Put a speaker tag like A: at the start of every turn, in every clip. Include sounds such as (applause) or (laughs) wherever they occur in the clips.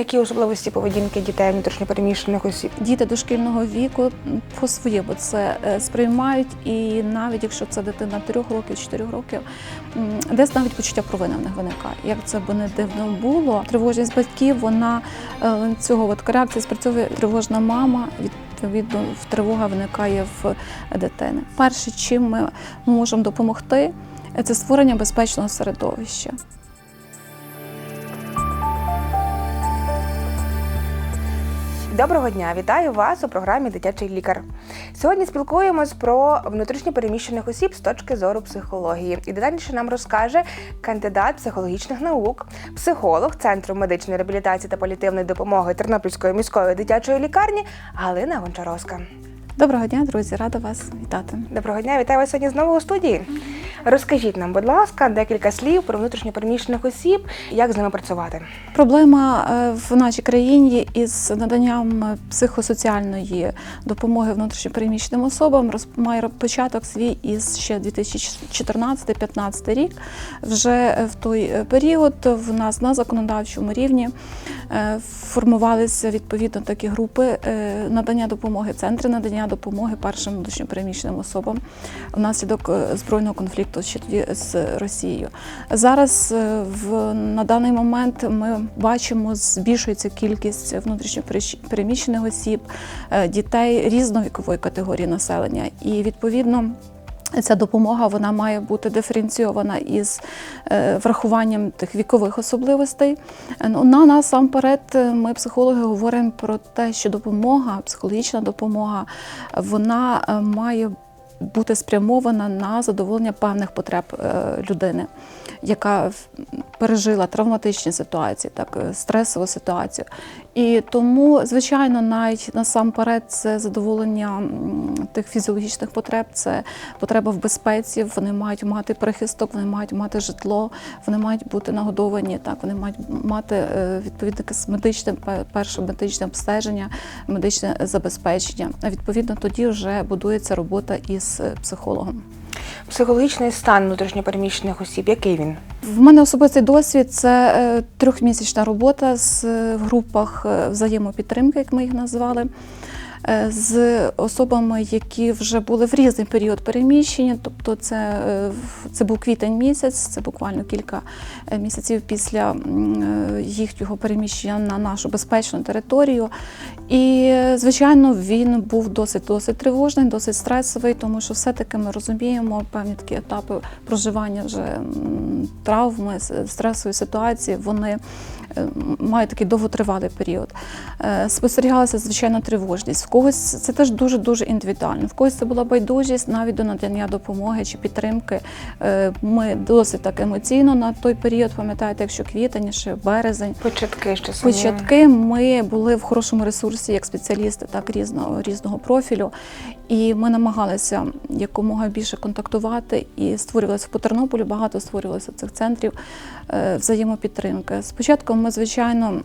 A: які особливості поведінки дітей внутрішньопереміщених осіб?
B: Діти дошкільного віку по-своєму це е, сприймають, і навіть якщо це дитина 3 років, 4 років, десь навіть почуття провини в них виникає. Як це б не дивно було, тривожність батьків, вона е, цього от реакції спрацьовує тривожна мама. Відповідно, в тривога виникає в дитини. Перше, чим ми можемо допомогти, це створення безпечного середовища.
A: Доброго дня, вітаю вас у програмі Дитячий лікар. Сьогодні спілкуємось про внутрішньопереміщених осіб з точки зору психології. І детальніше нам розкаже кандидат психологічних наук, психолог Центру медичної реабілітації та паліативної допомоги Тернопільської міської дитячої лікарні Галина Гончаровська.
B: Доброго дня, друзі, рада вас вітати.
A: Доброго дня, вітаю вас сьогодні знову у студії. Розкажіть нам, будь ласка, декілька слів про внутрішньопереміщених осіб, як з ними працювати.
B: Проблема е, в нашій країні із наданням психосоціальної допомоги внутрішньопереміщеним особам має початок свій із ще 2014-15 рік. Вже е, в той е, період в нас на законодавчому рівні е, формувалися відповідно такі групи е, надання допомоги, центри надання допомоги першим внутрішньопереміщеним особам внаслідок е, збройного конфлікту ще тоді з Росією. Зараз е, в на даний момент ми бачимо, збільшується кількість внутрішньопереміщених осіб, е, дітей різної вікової категорії населення, і відповідно. Ця допомога вона має бути диференційована із е, врахуванням тих вікових особливостей. Ну, на насамперед, е, ми, психологи, говоримо про те, що допомога, психологічна допомога, вона е, має бути спрямована на задоволення певних потреб людини, яка пережила травматичні ситуації, так е, стресову ситуацію. І тому, звичайно, навіть насамперед це задоволення тих фізіологічних потреб, це потреба в безпеці. Вони мають мати прихисток, вони мають мати житло, вони мають бути нагодовані. Так, вони мають мати е, відповідно якесь медичне пе- перше медичне обстеження, медичне забезпечення. Відповідно тоді вже будується робота із е, психологом.
A: Психологічний стан внутрішньопереміщених осіб, який він?
B: В мене особистий досвід це е, трьохмісячна робота з е, групах е, взаємопідтримки, як ми їх назвали. Е, З особами, які вже були в різний період переміщення, тобто це, е, це був квітень місяць, це буквально кілька е, місяців після їхнього переміщення на нашу безпечну територію. І, звичайно, він був досить досить тривожний, досить стресовий, тому що все-таки ми розуміємо певні такі етапи проживання вже травми, стресової ситуації, вони мають такий довготривалий період. Спостерігалася звичайно тривожність. В когось це теж дуже дуже індивідуально. В когось це була байдужість навіть до надання допомоги чи підтримки. Е, Ми досить так емоційно на той період, пам'ятаєте, якщо квітень, ще березень.
A: Початки ще самі.
B: Початки ми були в хорошому ресурсі як спеціалісти, так різного різного профілю. І ми намагалися якомога більше контактувати і створювалося по Тернополі. Багато створювалося цих центрів е, взаємопідтримки. Спочатку ми, звичайно,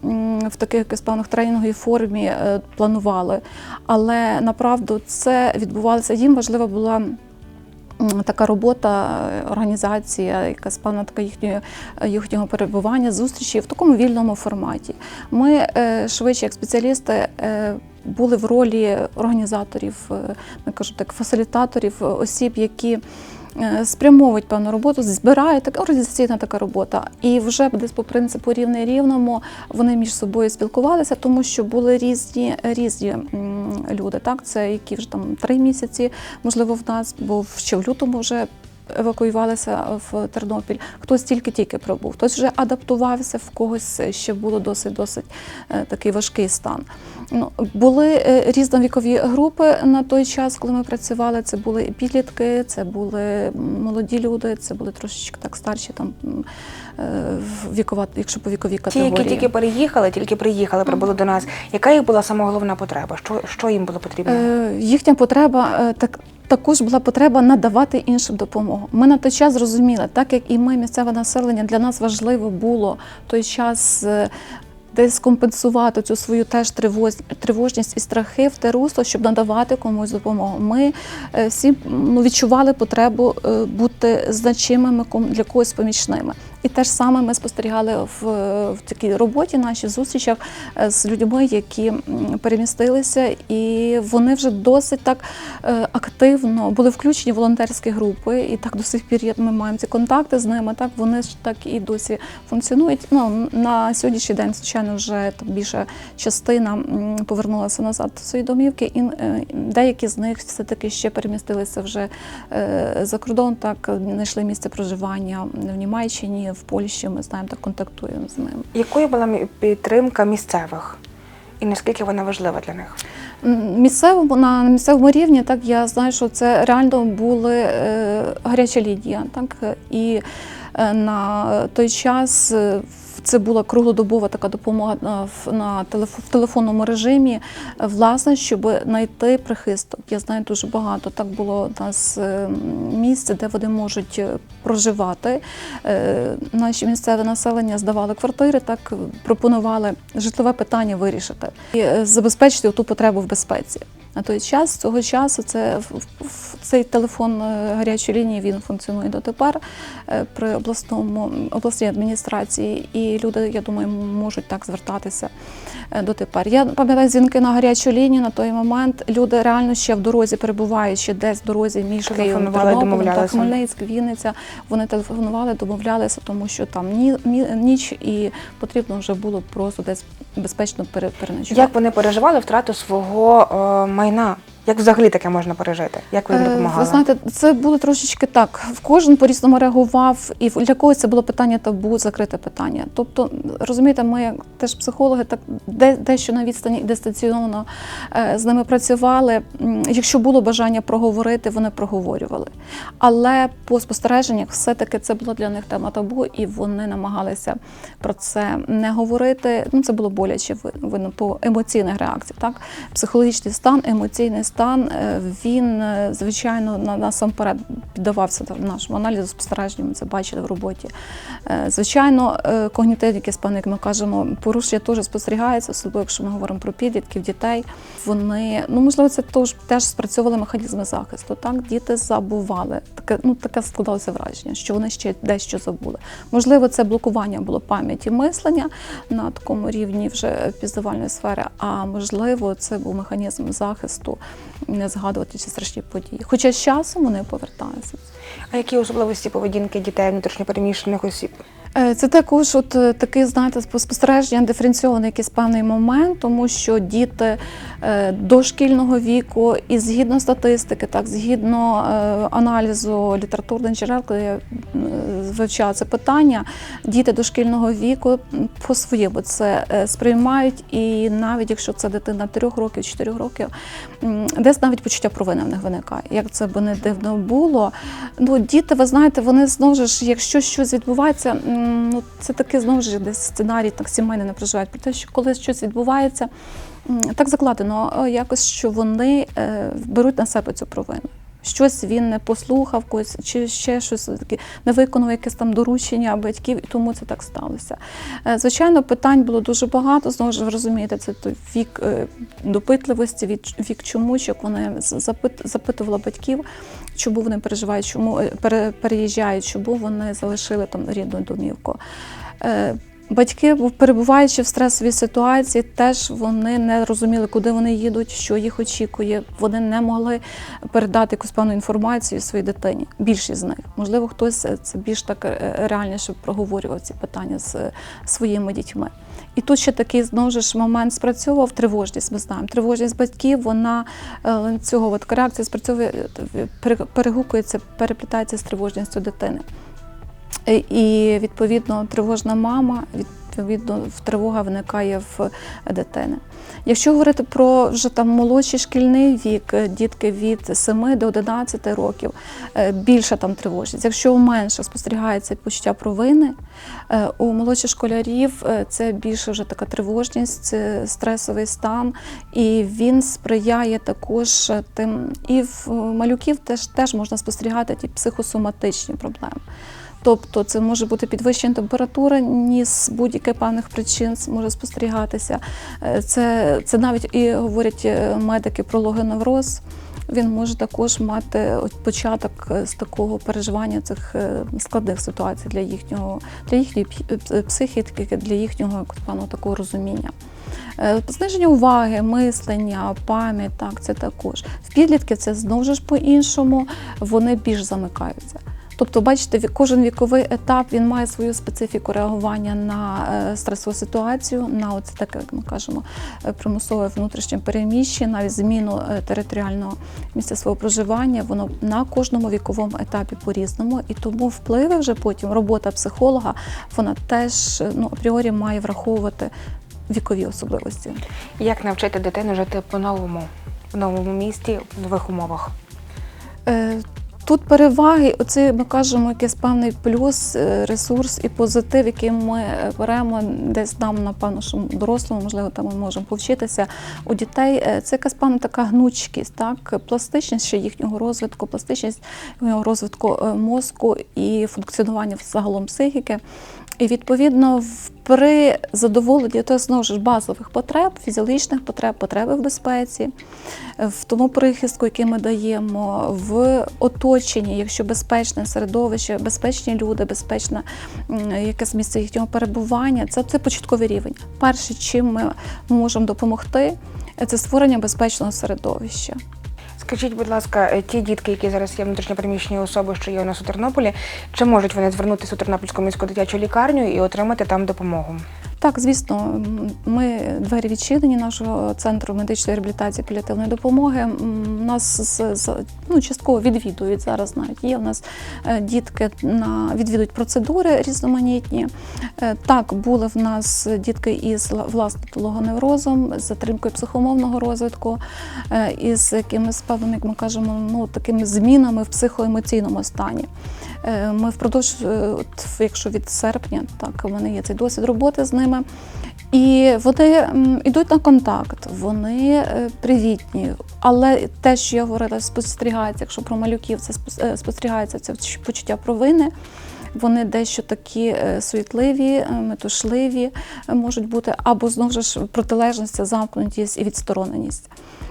B: в таких певних тренінговій формі е, планували, але направду це відбувалося. Їм важлива була. Така робота, е, організація, якась певна така їхньої, е, їхнього перебування, зустрічі в такому вільному форматі. Ми е, швидше, як спеціалісти, були в ролі організаторів, я кажу так, фасилітаторів, осіб, які спрямовують певну роботу, збирають така організаційна така робота. І вже десь по принципу рівне рівному вони між собою спілкувалися, тому що були різні різні люди. Так, це які вже там три місяці, можливо, в нас, бо ще в лютому вже. Евакуювалися в Тернопіль, хтось тільки-тільки пробув, хтось вже адаптувався, в когось ще було досить досить е, такий важкий стан. Ну, були е, різновікові групи на той час, коли ми працювали. Це були і підлітки, це були молоді люди, це були трошечки так старші, там е, вікова, якщо по віковій
A: Ті, які тільки переїхали, тільки приїхали, прибули до нас. Яка їх була сама головна потреба? Що, що їм було потрібно?
B: Е, їхня потреба е, так. Також була потреба надавати іншим допомогу. Ми на той час зрозуміли, так як і ми, місцеве населення, для нас важливо було в той час десь компенсувати цю свою теж тривожність і страхи в те русло, щоб надавати комусь допомогу. Ми е, всі ну, відчували потребу е, бути значимими для когось помічними. І те ж саме ми спостерігали в, в такій роботі, нашій зустрічах е, з людьми, які перемістилися, і вони вже досить так е, активно були включені в волонтерські групи, і так до сих пір ми маємо ці контакти з ними. Так вони ж так і досі функціонують. Ну на сьогоднішній день, звичайно, вже там більша частина повернулася назад до своєї домівки, і е, деякі з них все таки ще перемістилися вже за кордон. Так знайшли місце проживання в Німеччині, в Польщі. Ми знаємо, та контактуємо з ними.
A: Якою була підтримка місцевих? І наскільки вона важлива для них?
B: Місцевому на місцевому рівні, так я знаю, що це реально були е, гаряча лінія, так і е, на той час. Е, Це була круглодобова така допомога в- на в телефонному режимі, е, власне, щоб знайти прихисток. Я знаю дуже багато. Так було у нас е, місце, де вони можуть е, проживати. Е, Наші місцеве населення здавали квартири, так е, пропонували житлове питання вирішити і е, забезпечити ту потребу в безпеці. На той час з цього часу це цей телефон е, гарячої лінії він функціонує дотепер е, при обласному обласній адміністрації, і люди, я думаю, можуть так звертатися е, дотепер. Я пам'ятаю дзвінки на гарячу лінію на той момент. Люди реально ще в дорозі перебуваючи десь в дорозі між Києвом, Тернополем, та. Хмельницьк, Вінниця. Вони телефонували, домовлялися, тому що там ні, ні, ніч і потрібно вже було просто десь безпечно пере- переночувати.
A: Як вони переживали втрату свого е, майна? Як взагалі таке можна пережити? Як ви їм
B: Е,
A: допомагали?
B: Ви знаєте, це було трошечки так. В кожен по-різному реагував, і для когось це було питання табу, закрите питання. Тобто, розумієте, ми як теж психологи, так де, дещо на відстані і дистанційно е, з ними працювали. Якщо було бажання проговорити, вони проговорювали. Але по спостереженнях, все-таки це була для них тема табу, і вони намагалися про це не говорити. Ну, це було боляче ви- видно по емоційних реакціях. Так, психологічний стан, емоційний стан, е, він е, звичайно насамперед піддавався нашому аналізу спостереженню. Ми це бачили в роботі. Е, Звичайно, когнітивні певні, як ми кажемо, порушення теж спостерігається, особливо якщо ми говоримо про підлітків, дітей. Вони ну можливо, це теж теж спрацьовували механізми захисту. Так, діти забували. Таке ну таке складалося враження, що вони ще дещо забули. Можливо, це блокування було пам'яті мислення на такому рівні вже пізнавальної сфери. А можливо, це був механізм захисту не згадувати ці страшні події. Хоча з часом вони повертаються.
A: А які особливості поведінки дітей внутрішньопереміщених осіб?
B: Е, Це також от е, такий, знаєте, спо- спостереження диференційований якийсь певний момент, тому що діти е, дошкільного віку, і згідно статистики, так згідно аналізу літературних джерел, коли я вивчала це питання, діти дошкільного віку по-своєму це сприймають, і навіть якщо це дитина 3 років, 4 років, десь навіть почуття провини в них виникає. Як це би не дивно було. Ну, діти, ви знаєте, вони знову ж, якщо щось відбувається, ну це таки знову ж десь сценарій, так сімейний не проживають. Про те, що коли щось відбувається, так закладено е, якось, що вони е, беруть на себе цю провину. Щось він не послухав когось, чи ще щось не виконав якесь там доручення батьків, і тому це так сталося. Е, Звичайно, питань було дуже багато. Знову ж ви розумієте, це той вік е, допитливості, вік чомуч, як вони з- запит- запитували батьків, чому вони переживають, чому е, переїжджають, чому вони залишили там рідну домівку. Е, Батьки, бу- перебуваючи в стресовій ситуації, теж вони не розуміли, куди вони їдуть, що їх очікує. Вони не могли передати якусь певну інформацію своїй дитині. Більшість з них. Можливо, хтось е, це більш так е, реальніше проговорював ці питання з е, своїми дітьми. І тут ще такий знову ж момент спрацьовував тривожність. Ми знаємо. Тривожність батьків, вона е, ланцюгова така реакція спрацьовує, е, перегукується, переплітається з тривожністю дитини. І відповідно тривожна мама, відповідно, тривога виникає в дитини. Якщо говорити про вже там молодший шкільний вік, е, дітки від 7 до 11 років, е, більша там тривожність. Якщо менше спостерігається почуття провини, е, у молодших школярів це більше вже така тривожність, стресовий стан, і він сприяє також тим. І в малюків теж, теж можна спостерігати ті психосоматичні проблеми. Тобто це може бути підвищена температура, ні з будь-яких певних причин може спостерігатися. Е, Це, це навіть і говорять е, медики про логоневроз. Він може також мати початок е, з такого переживання цих складних ситуацій для їхнього для їхньої психіки, для їхнього певного такого розуміння. Зниження уваги, мислення, пам'ять, так, це також. В підлітків це знову ж по-іншому, вони більш замикаються. Тобто, бачите, кожен віковий етап він має свою специфіку реагування на е, стресову ситуацію, на оце таке, як ми кажемо, е, примусове внутрішнє переміщення, навіть зміну е, територіального місця свого проживання. Воно на кожному віковому етапі по-різному, і тому впливи вже потім робота психолога, вона теж ну апріорі має враховувати вікові особливості.
A: Як навчити дитину жити по-новому, в новому місті, в нових умовах?
B: Е, Тут переваги, оце ми кажемо, якийсь певний плюс, е, ресурс і позитив, який ми е, беремо десь нам, напевно, що дорослому, можливо, там ми можемо повчитися у дітей. Е, Це якась певна така гнучкість, так, пластичність ще їхнього розвитку, пластичність їхнього розвитку мозку і функціонування загалом психіки. І відповідно в- при задоволенні то знову ж базових потреб, фізіологічних потреб, потреби в безпеці, в тому прихистку, який ми даємо, в оточенні, якщо безпечне середовище, безпечні люди, безпечне якесь місце їхнього перебування, це, це початковий рівень. Перше, чим ми можемо допомогти, це створення безпечного середовища.
A: Скажіть, будь ласка, е, ті дітки, які зараз є внутрішньопереміщені особи, що є у нас у Тернополі, чи можуть вони звернутися у Тернопільську міську дитячу лікарню і отримати там допомогу?
B: Так, звісно, ми двері відчинені нашого центру медичної реабілітації паліативної допомоги. Нас з, ну, частково відвідують зараз. Навіть є у нас е, дітки на відвідують процедури різноманітні. Е, Так, були в нас дітки із ла- власне логоневрозом, з затримкою психомовного розвитку, е, із якимись певними, як ми кажемо, ну такими змінами в психоемоційному стані. Е, Ми впродовж, е, якщо від серпня, так у мене є цей досвід роботи з ними. І вони йдуть на контакт, вони е, привітні. Але те, що я говорила, спостерігається, якщо про малюків це спос- спостерігається це почуття провини. Вони дещо такі суетливі, метушливі можуть бути, або знову ж протилежність, замкнутість і відстороненість.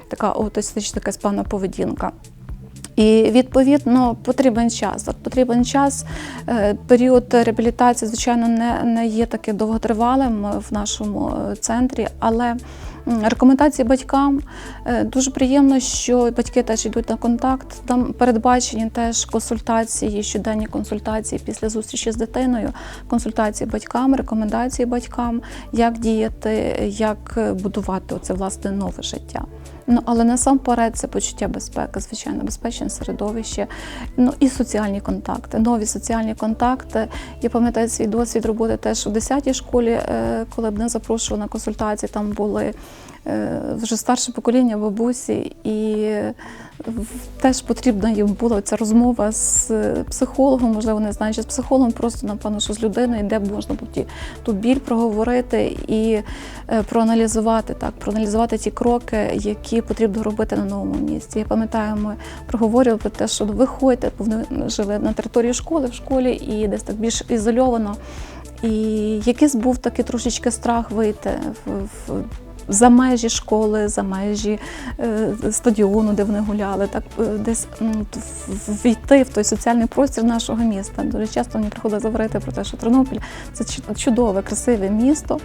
B: Така аутистична якась певна поведінка. І відповідно потрібен час. От Потрібен час. Е, Період реабілітації, звичайно, не, не є таким довготривалим е, в нашому е, центрі, але рекомендації батькам дуже приємно, що батьки теж йдуть на контакт. Там передбачені теж консультації, щоденні консультації після зустрічі з дитиною, консультації батькам, рекомендації батькам, як діяти, як будувати оце власне нове життя. Ну, але насамперед це почуття безпеки, звичайно, безпечне середовище, ну і соціальні контакти, нові соціальні контакти. Я пам'ятаю свій досвід роботи теж у 10-й школі, е, коли мене запрошували на консультації, там були е, вже старше покоління бабусі, і теж потрібна їм була ця розмова з е, психологом, можливо, не знаю, чи з психологом, просто напевно, що з людиною, де б можна було ту біль проговорити і е, проаналізувати так, проаналізувати ті кроки, які потрібно робити на новому місці. Я пам'ятаю, ми проговорювали про те, що виходьте, вони жили на території школи, в школі і десь так більш ізольовано. І якийсь був такий трошечки страх вийти в, в за межі школи, за межі е, стадіону, де вони гуляли, так е, десь війти в той соціальний простір нашого міста. Дуже часто мені приходилось говорити про те, що Тернопіль це чудове, красиве місто,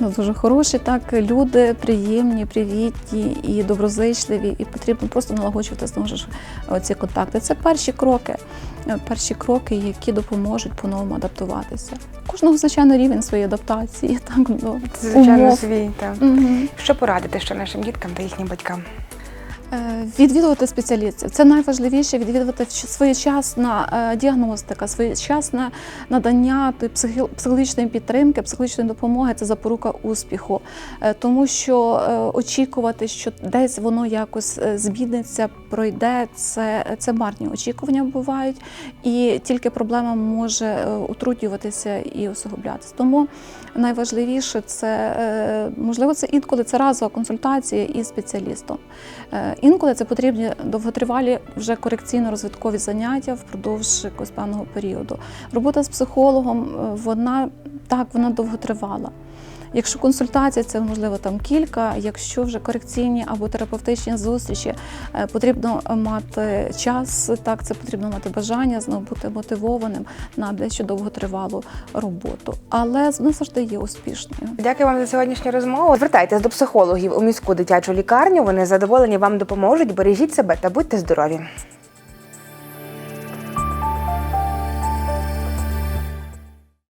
B: ну, дуже хороші, так люди приємні, привітні і доброзичливі, і потрібно просто налагоджувати знову ж ці контакти. Це перші кроки, е, перші кроки, які допоможуть по-новому адаптуватися. Кожного звичайно рівень своєї адаптації, (laughs) так до
A: звичайно свій. Так.
B: Мгм.
A: Що порадити ще нашим діткам та їхнім батькам?
B: Е, Відвідувати спеціалістів це найважливіше відвідувати своєчасна е, діагностика, своєчасне надання психологічної підтримки, психологічної допомоги це запорука успіху, Е, тому що очікувати, що десь воно якось зміниться, пройде, це, це марні очікування бувають, і тільки проблема може утруднюватися і усугублятися. Тому найважливіше це можливо це інколи це разова консультація із спеціалістом. Інколи це потрібні довготривалі вже корекційно-розвиткові заняття впродовж якогось певного періоду. Робота з психологом, е, вона так, вона довготривала. Якщо консультація, це можливо там кілька. Якщо вже корекційні або терапевтичні зустрічі, е, потрібно мати час, так це потрібно мати бажання знову бути мотивованим на дещо довготривалу роботу. Але не завжди є успішною.
A: Дякую вам за сьогоднішню розмову. Звертайтесь до психологів у міську дитячу лікарню. Вони задоволені вам допоможуть. Бережіть себе та будьте здорові.